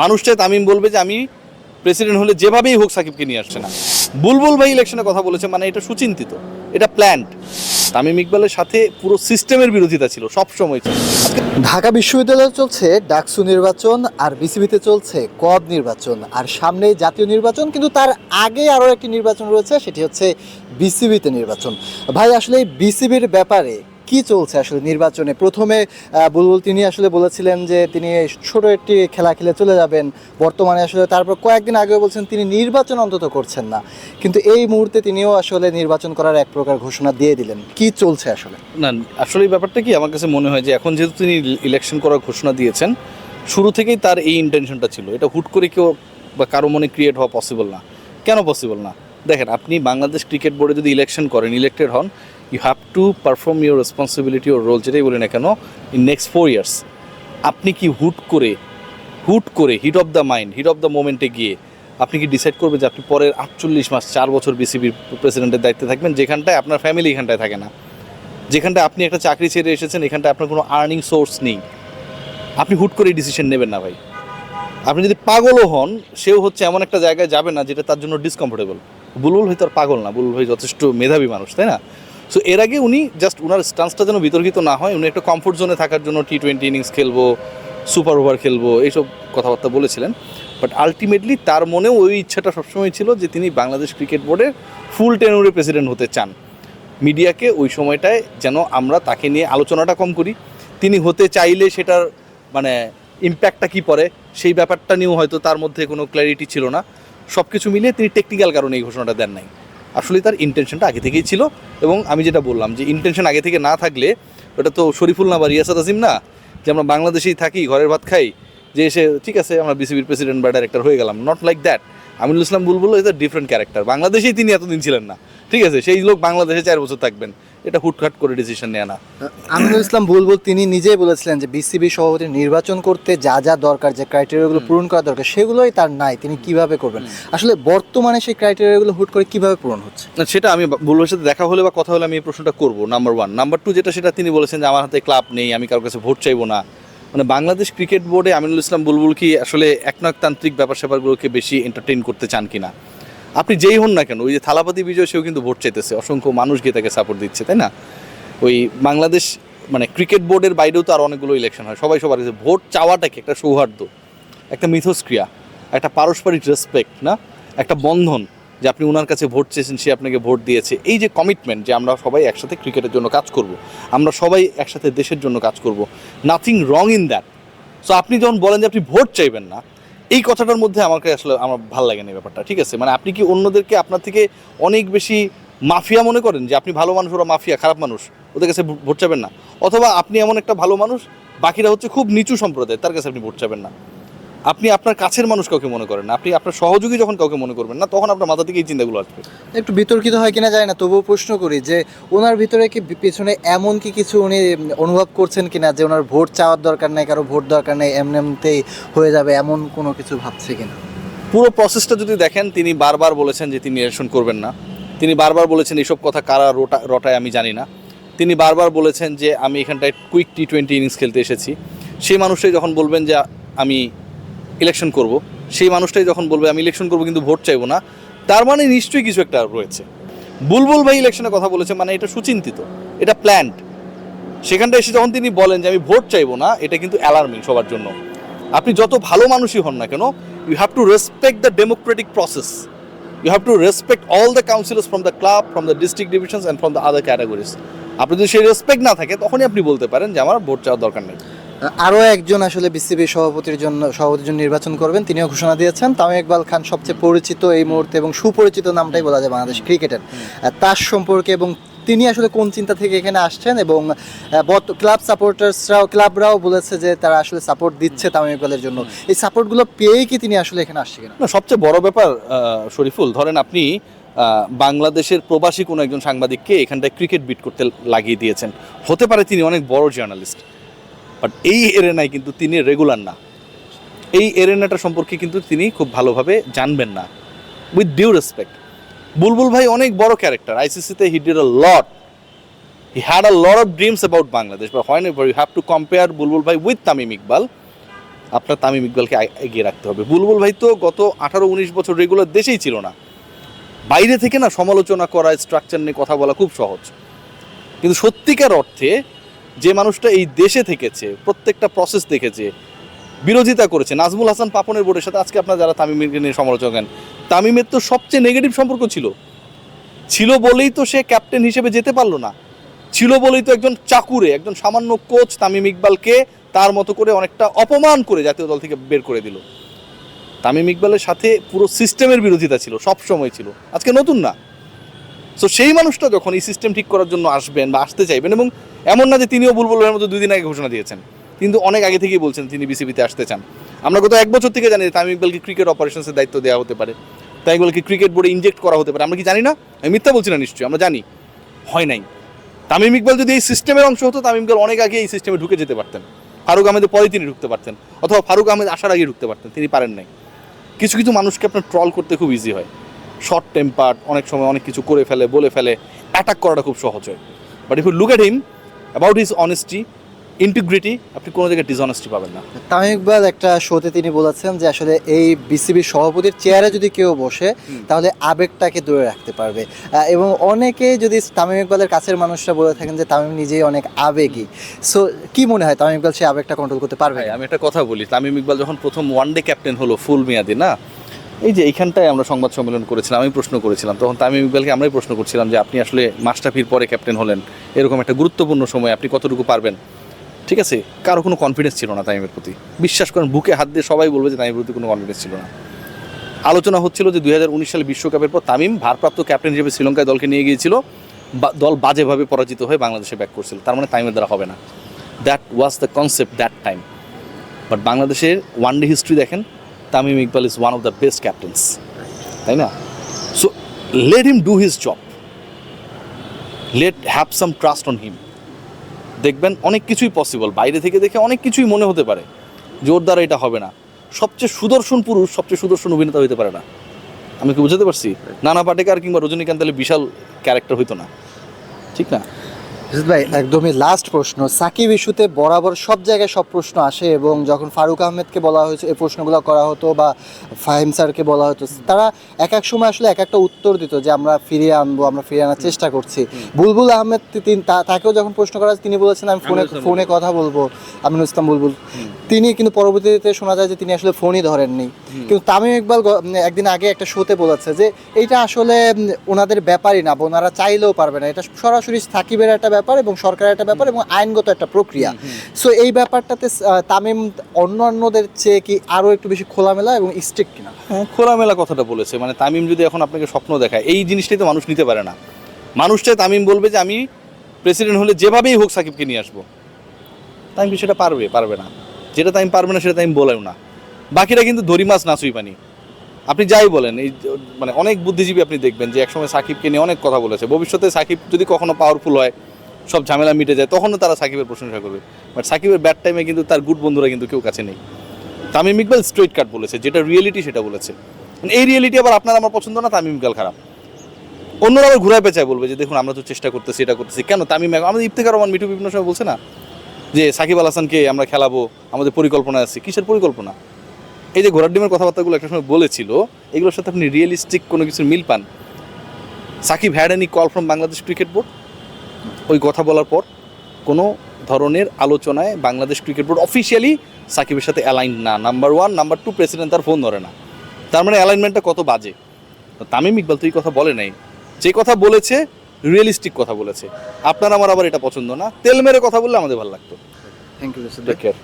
মানুষ চায় তামিম বলবে যে আমি প্রেসিডেন্ট হলে যেভাবেই হোক সাকিবকে নিয়ে আসছে না। বুলবুল ভাই ইলেকশনে কথা বলেছে মানে এটা সুচিন্তিত। এটা প্ল্যান্ড তামিম ইকবালের সাথে পুরো সিস্টেমের বিরোধিতা ছিল সব সময় ছিল। ঢাকা বিশ্ববিদ্যালয়ে চলছে ডাকসু নির্বাচন আর বিসিবিতে চলছে কব নির্বাচন। আর সামনেই জাতীয় নির্বাচন, কিন্তু তার আগে আরও একটি নির্বাচন রয়েছে, সেটি হচ্ছে বিসিবিতে নির্বাচন। ভাই, আসলে বিসিবির ব্যাপারে কি চলছে আসলে নির্বাচনে? প্রথমে বুলবুল তিনি আসলে বলেছিলেন যে তিনি ছোট একটি খেলা খেলে চলে যাবেন। বর্তমানে আসলে তারপর কয়েকদিন আগে বলছেন তিনি নির্বাচন অন্তত করছেন না। কিন্তু এই মুহূর্তে তিনিও আসলে নির্বাচন করার এক প্রকার ঘোষণা দিয়ে দিলেন। কি চলছে আসলে? না, আসলে এই ব্যাপারটা কি আমার কাছে মনে হয় যে এখন যেহেতু তিনি ইলেকশন করার ঘোষণা দিয়েছেন, শুরু থেকেই তার এই ইন্টেনশনটা ছিল। এটা হুট করে কেউ বা কারও মনে ক্রিয়েট হওয়া পসিবল না। কেন পসিবল না? দেখেন, আপনি বাংলাদেশ ক্রিকেট বোর্ডে যদি ইলেকশন করেন ইলেক্টেড হন you have to perform your responsibility or role যেটাই বলি না কেন ইন নেক্সট ফোর ইয়ার্স আপনি কি হুট করে হুট করে heat of the mind heat of the মোমেন্টে গিয়ে আপনি কি ডিসাইড করবেন যে আপনি পরের আটচল্লিশ মাস, চার বছর বিসিবির প্রেসিডেন্টের দায়িত্বে থাকবেন, যেখানটায় আপনার ফ্যামিলি এখানটায় থাকে না? যেখানটায় আপনি একটা চাকরি ছেড়ে এসেছেন, এখানটায় আপনার কোনো আর্নিং সোর্স নেই। আপনি হুট করে ডিসিশন নেবেন না ভাই। আপনি যদি পাগলও হন, সেও হচ্ছে এমন একটা জায়গায় যাবে না, যেটা তার জন্য ডিসকমফোর্টেবল বুলবুল ভাই তো আর পাগল না, বুলবুল ভাই যথেষ্ট মেধাবী মানুষ, তাই না? সো এর আগে উনি জাস্ট ওনার স্টান্সটা যেন বিতর্কিত না হয়, উনি একটা কমফোর্ট জোনে থাকার জন্য টি টোয়েন্টি ইনিংস খেলব সুপার ওভার খেলব, এইসব কথাবার্তা বলেছিলেন। বাট আলটিমেটলি তার মনেও ওই ইচ্ছাটা সবসময় ছিল যে তিনি বাংলাদেশ ক্রিকেট বোর্ডের ফুল টেনুরে প্রেসিডেন্ট হতে চান। মিডিয়াকে ওই সময়টায় যেন আমরা তাকে নিয়ে আলোচনাটা কম করি। তিনি হতে চাইলে সেটার মানে ইম্প্যাক্টটা কী পড়ে, সেই ব্যাপারটা নিয়েও হয়তো তার মধ্যে কোনো ক্ল্যারিটি ছিল না। সব কিছু মিলিয়ে তিনি টেকনিক্যাল কারণে এই ঘোষণাটা দেন নাই। আসলে তার ইন্টেনশনটা আগে থেকেই ছিল এবং আমি যেটা বললাম যে ইন্টেনশন আগে থেকে না থাকলে, ওটা তো শরীফুল না বা রিয়াসাত আজিম না, যে আমরা বাংলাদেশেই থাকি, ঘরের ভাত খাই, যে এসে, ঠিক আছে, আমরা বিসিবির প্রেসিডেন্ট বা ডাইরেক্টর হয়ে গেলাম। Not like that Aminul Islam Bulbul is a different character বাংলাদেশেই তিনি এতদিন ছিলেন না। ঠিক আছে, সেই লোক বাংলাদেশে চার বছর থাকবেন। এটা হুটখাট করে ডিসিশন নেয় না। আমিনুল ইসলাম বুলবুল তিনি নিজেই বলেছিলেন যে বিসিবি সভাপতি নির্বাচন করতে যা যা দরকার যে ক্রাইটেরিয়াগুলো পূরণ করা দরকার সেগুলোই তার নাই তিনি কীভাবে করবেন? আসলে বর্তমানে সেই ক্রাইটেরিয়াগুলো হুট করে কীভাবে পূরণ হচ্ছে? না, সেটা আমি বুলবুলের সাথে দেখা হলে বা কথা হলে আমি এই প্রশ্নটা করব। নাম্বার ওয়ান নাম্বার টু যেটা সেটা তিনি বলেছেন যে আমার হাতে ক্লাব নেই আমি কারোর কাছে ভোট চাইব না। মানে বাংলাদেশ ক্রিকেট বোর্ডে আমিনুল ইসলাম বুলবুল কি আসলে একনাকতান্ত্রিক ব্যাপার স্যাপারগুলোকে বেশি এন্টারটেইন করতে চান কিনা? আপনি যেই হন না কেন, ওই যে থালাপাতি বিজয় সেও কিন্তু ভোট চাইতেছে, অসংখ্য মানুষ গিয়ে তাকে সাপোর্ট দিচ্ছে, তাই না? ওই বাংলাদেশ মানে ক্রিকেট বোর্ডের বাইরেও তো আর অনেকগুলো ইলেকশন হয়, সবাই সবার কাছে ভোট চাওয়াটাকে একটা সৌহার্দ্য, একটা মিথস্ক্রিয়া, একটা পারস্পরিক রেসপেক্ট না? একটা বন্ধন যে আপনি ওনার কাছে ভোট চেয়েছেন, সে আপনাকে ভোট দিয়েছে। এই যে কমিটমেন্ট যে আমরা সবাই একসাথে ক্রিকেটের জন্য কাজ করব, আমরা সবাই একসাথে দেশের জন্য কাজ করব nothing wrong in that so আপনি যখন বলেন যে আপনি ভোট চাইবেন না এই কথাটার মধ্যে আমাকে আসলে আমার ভালো লাগে না ব্যাপারটা, ঠিক আছে? মানে আপনি কি অন্যদেরকে আপনার থেকে অনেক বেশি মাফিয়া মনে করেন? যে আপনি ভালো মানুষ, ওরা মাফিয়া, খারাপ মানুষ, ওদের কাছে ভোট চাবেন না। অথবা আপনি এমন একটা ভালো মানুষ, বাকিরা হচ্ছে খুব নিচু সম্প্রদায়, তার কাছে আপনি ভোট চাবেন না। আপনি আপনার কাছের মানুষ কাউকে মনে করেন না। আপনি আপনার সহযোগী যখন কাউকে মনে করবেন না তখন আপনার মাথা থেকে এই চিন্তাগুলো আসবে। একটু বিতর্কিত হয় কিনা যায় না তবুও প্রশ্ন করি যে ওনার ভিতরে কি পেছনে এমন কি কিছু উনি অনুভব করছেন কিনা যে ওনার ভোট চাওয়ার দরকার নেই কারও ভোট দরকার নেই এমন এমনিতেই হয়ে যাবে এমন কোনো কিছু ভাবছে কিনা? পুরো প্রসেসটা যদি দেখেন তিনি বারবার বলেছেন যে তিনি ইলেকশন করবেন না। তিনি বারবার বলেছেন এইসব কথা কারা রোটা রটায় আমি জানি না। তিনি বারবার বলেছেন যে আমি এখানটায় কুইক টি টোয়েন্টি ইনিংস খেলতে এসেছি। সেই মানুষটাই যখন বলবেন যে আমি ইলেকশন করব, সেই মানুষটাই যখন বলবে, আমি ইলেকশন করব কিন্তু ভোট চাইব না, তার মানে নিশ্চয়ই কিছু একটা রয়েছে। বুলবুল ভাই ইলেকশনের কথা বলেছে মানে এটা সুচিন্তিত, এটা প্ল্যান্ট সেখানটা এসে যখন তিনি বলেন যে, আমি ভোট চাইব না, এটা কিন্তু অ্যালার্মিং সবার জন্য। আপনি যত ভালো মানুষই হন না কেন you have to respect the democratic process you have to respect all the councillors from the club from the district divisions and from the other categories আপনি যদি সেই রেসপেক্ট না থাকে, তখনই আপনি বলতে পারেন যে, আমার ভোট চাওয়ার দরকার নেই। আরও একজন আসলে বিসিবি সভাপতির জন্য সভাপতির জন্য নির্বাচন করবেন তিনিও ঘোষণা দিয়েছেন। তামিম ইকবাল খান সবচেয়ে পরিচিত এই মুহূর্তে এবং সুপরিচিত নামটাই বলা যায় বাংলাদেশ ক্রিকেটের। তার সম্পর্কে এবং তিনি আসলে কোন চিন্তা থেকে এখানে আসছেন এবং ক্লাব সাপোর্টার্সরাও ক্লাবরাও বলেছে যে তারা আসলে সাপোর্ট দিচ্ছে তামিম ইকবালের জন্য। এই সাপোর্টগুলো পেয়েই কি তিনি আসলে এখানে আসছে কিনা? না সবচেয়ে বড় ব্যাপার শরীফুল ধরেন আপনি বাংলাদেশের প্রবাসী কোনো একজন সাংবাদিককে এখানটায় ক্রিকেট বিট করতে লাগিয়ে দিয়েছেন। হতে পারে তিনি অনেক বড় জার্নালিস্ট বাট এই এরেনায় কিন্তু তিনি রেগুলার না। এই এরেনাটা সম্পর্কে কিন্তু তিনি খুব ভালোভাবে জানবেন না। With due respect. বুলবুল ভাই অনেক বড় character. আইসিসিতে he did a lot he had a lot of dreams about Bangladesh বা হয় না you have to compare Bulbul ভাই উইথ তামিম ইকবাল। আপনার তামিম ইকবালকে এগিয়ে রাখতে হবে। বুলবুল ভাই তো গত আঠারো, উনিশ বছর রেগুলার দেশেই ছিল না। বাইরে থেকে না সমালোচনা করা স্ট্রাকচার নিয়ে কথা বলা খুব সহজ। কিন্তু সত্যিকার অর্থে যে মানুষটা এই দেশে থেকেছে, প্রত্যেকটা প্রসেস দেখেছে, বিরোধিতা করেছে। নাজমুল হাসান পাপনের বোর্ডের সাথে আজকে আপনারা যারা তামিমের নিয়ে সমালোচনা করেন, তামিমের তো সবচেয়ে নেগেটিভ সম্পর্ক ছিল। ছিল বলেই তো সে ক্যাপ্টেন হিসেবে যেতে পারল না। ছিল বলেই তো একজন চাকুরে, একজন সামান্য কোচ তামিম ইকবালকে তার মতো করে অনেকটা অপমান করে জাতীয় দল থেকে বের করে দিল। তামিম ইকবালের সাথে পুরো সিস্টেমের বিরোধিতা ছিল সব সময় ছিল। আজকে নতুন না। সো সেই মানুষটা যখন এই সিস্টেম ঠিক করার জন্য আসবেন বা আসতে চাইবেন এবং এমন না যে তিনিও বুলবুলের মতো দুই দিন আগে ঘোষণা দিয়েছেন। কিন্তু অনেক আগে থেকেই বলছেন তিনি বিসিবিতে আসতে চান। আমরা গত এক বছর থেকে জানি তামিম ইকবালকে ক্রিকেট অপারেশনসের দায়িত্ব দেওয়া হতে পারে। তাই ইকবালকে ক্রিকেট বোর্ডে ইনজেক্ট করা হতে পারে। আমরা কি জানি না? আমি মিথ্যা বলছি না নিশ্চয়ই, আমরা জানি। হয় নাই। তামিম ইকবাল যদি এই সিস্টেমের অংশ হতো, তামিম ইকবাল অনেক আগে এই সিস্টেমে ঢুকে যেতে পারতেন। ফারুক আহমেদের পরে তিনি ঢুকতে পারতেন। অথবা ফারুক আহমেদ আসার আগে ঢুকতে পারতেন, তিনি পারেন নাই। কিছু কিছু মানুষকে আপনার ট্রল করতে খুব ইজি হয়। শর্ট টেম্পার অনেক সময় অনেক কিছু করে ফেলে, বলে ফেলে অ্যাটাক করাটা খুব সহজ হয়। But if you look at him about his honesty integrity আপনি কোনো জায়গায় ডিসঅনেস্টি পাবেন না। তামিম ইকবাল একটা শোতে তিনি বলেছেন যে আসলে এই বিসিবির সভাপতির চেয়ারে যদি কেউ বসে তাহলে আবেগটাকে দূরে রাখতে পারবে। এবং অনেকে যদি তামিম ইকবালের কাছের মানুষরা বলে থাকেন যে তামিম নিজেই অনেক আবেগী। সো কি মনে হয় তামিম ইকবাল সেই আবেগটা কন্ট্রোল করতে পারবে? আমি একটা কথা বলি তামিম ইকবাল যখন প্রথম ওয়ান ডে ক্যাপ্টেন হলো ফুল মেয়াদে না? এই যে এইখানটায় আমরা সংবাদ সম্মেলন করেছিলাম, আমি প্রশ্ন করেছিলাম। তখন তামিম ইকবালকে আমরাই প্রশ্ন করছিলাম যে আপনি আসলে মাস্টাফির পরে ক্যাপ্টেন হলেন। এরকম একটা গুরুত্বপূর্ণ সময় আপনি কতটুকু পারবেন? ঠিক আছে? কারও কোনো কনফিডেন্স ছিল না তামিমের প্রতি। বিশ্বাস করেন, বুকে হাত দিয়ে সবাই বলবে যে তামিমের প্রতি কোনো কনফিডেন্স ছিল না। আলোচনা হচ্ছিল যে দু হাজার উনিশ সালে বিশ্বকাপের পর তামিম ভারপ্রাপ্ত ক্যাপ্টেন হিসেবে শ্রীলঙ্কায় দলকে নিয়ে গিয়েছিল। দল বাজেভাবে পরাজিত হয়ে বাংলাদেশে ব্যাক করছিল। তার মানে তামিমের দ্বারা হবে না। That was the concept that time but বাংলাদেশের ওয়ান ডে হিস্ট্রি দেখেন Tamim Iqbal is one of the best captains তাই না? So let him do his job let have some trust on him দেখবেন অনেক কিছুই পসিবল বাইরে থেকে দেখে অনেক কিছুই মনে হতে পারে। জোর দ্বারা এটা হবে না। সবচেয়ে সুদর্শন পুরুষ, সবচেয়ে সুদর্শন অভিনেতা হতে পারে না। আমি কি বুঝাতে পারছি? নানা পাটেকার কিংবা রজনীকান্ত বিশাল ক্যারেক্টার হইতো না। ঠিক না? ভাই একদমই লাস্ট প্রশ্ন। সাকিব ইস্যুতে বরাবর সব জায়গায় সব প্রশ্ন আসে এবং যখন ফারুক আহমেদকে বলা হয়েছে এই প্রশ্নগুলো করা হতো বা ফাহিম স্যারকে বলা হতো তারা এক এক সময় আসলে এক একটা উত্তর দিত যে আমরা ফিরিয়ে আনব আমরা ফিরিয়ে আনার চেষ্টা করছি। বুলবুল আহমেদ তিনি তাকেও যখন প্রশ্ন করা তিনি বলেছেন আমি ফোনে ফোনে কথা বলব আমিনুল ইসলাম বুলবুল। তিনি কিন্তু পরবর্তীতে শোনা যায় যে তিনি আসলে ফোনই ধরেননি। কিন্তু তামিম ইকবাল একদিন আগে একটা শোতে বলেছে যে এইটা আসলে ওনাদের ব্যাপারই না ওনারা চাইলেও পারবে না। এটা সরাসরি সাকিবের একটা ব্যাপার এবং সরকারের একটা ব্যাপার এবং আইনগত একটা প্রক্রিয়া। সো এই ব্যাপারটাতে তামিম অন্যান্যদের চেয়ে কি আরও একটু বেশি খোলামেলা এবং স্ট্রিক্ট কিনা? হ্যাঁ খোলামেলা কথাটা বলেছে। মানে তামিম যদি এখন আপনাকে স্বপ্ন দেখায় এই জিনিসটাই তো মানুষ নিতে পারে না। মানুষটাই তামিম বলবে যে আমি প্রেসিডেন্ট হলে যেভাবেই হোক সাকিবকে নিয়ে আসব। তামিম সেটা পারবে পারবে না। যেটা তামিম পারবে না সেটা তামিম বলেও না। বাকিরা কিন্তু ধরি মাছ নাচুই পানি। আপনি যাই বলেন এই মানে অনেক বুদ্ধিজীবী আপনি দেখবেন যে একসময় সাকিবকে নিয়ে অনেক কথা বলেছে। ভবিষ্যতে সাকিব যদি কখনো পাওয়ারফুল হয় সব ঝামেলা মিটে যায়, তখনও তারা সাকিবের প্রশংসা করবে। বাট সাকিবের ব্যাড টাইমে কিন্তু তার গুড বন্ধুরা কিন্তু কেউ কাছে নেই। তামিম ইকবাল স্ট্রেট কাট বলেছে, যেটা রিয়েলিটি সেটা বলেছে। মানে এই রিয়েলিটি আবার আপনার আমার পছন্দ না, তামিম ইকবাল খারাপ। অন্যরা আবার ঘুরায় পেঁচায় বলবে যে, দেখুন, আমরা তো চেষ্টা করতেছি, এটা করতেছি। কেন? তামিম আমাদের ইফতেখার রহমান, মিঠু বিভিন্ন সময় বলছে না? যে, সাকিব আল হাসানকে আমরা খেলাবো, আমাদের পরিকল্পনা আছে। কিসের পরিকল্পনা? এই যে ঘোড়ার ডিমের কথাবার্তাগুলো একটা সময় বলেছিল, এগুলোর সাথে আপনি রিয়েলিস্টিক কোনো কিছুর মিল পান? Shakib had any call from Bangladesh cricket board ওই কথা বলার পর কোনো ধরনের আলোচনায় বাংলাদেশ ক্রিকেট বোর্ড অফিসিয়ালি সাকিবের সাথে অ্যালাইন না। Number one number two president তার ফোন ধরে না। তার মানে অ্যালাইনমেন্টটা কত বাজে? তো তামিম ইকবাল তো এই কথা বলে নাই। যে কথা বলেছে রিয়েলিস্টিক কথা বলেছে। আপনার আমার আবার এটা পছন্দ না। তেল মেরে কথা বললে আমাদের ভালো লাগতো। Thank you take care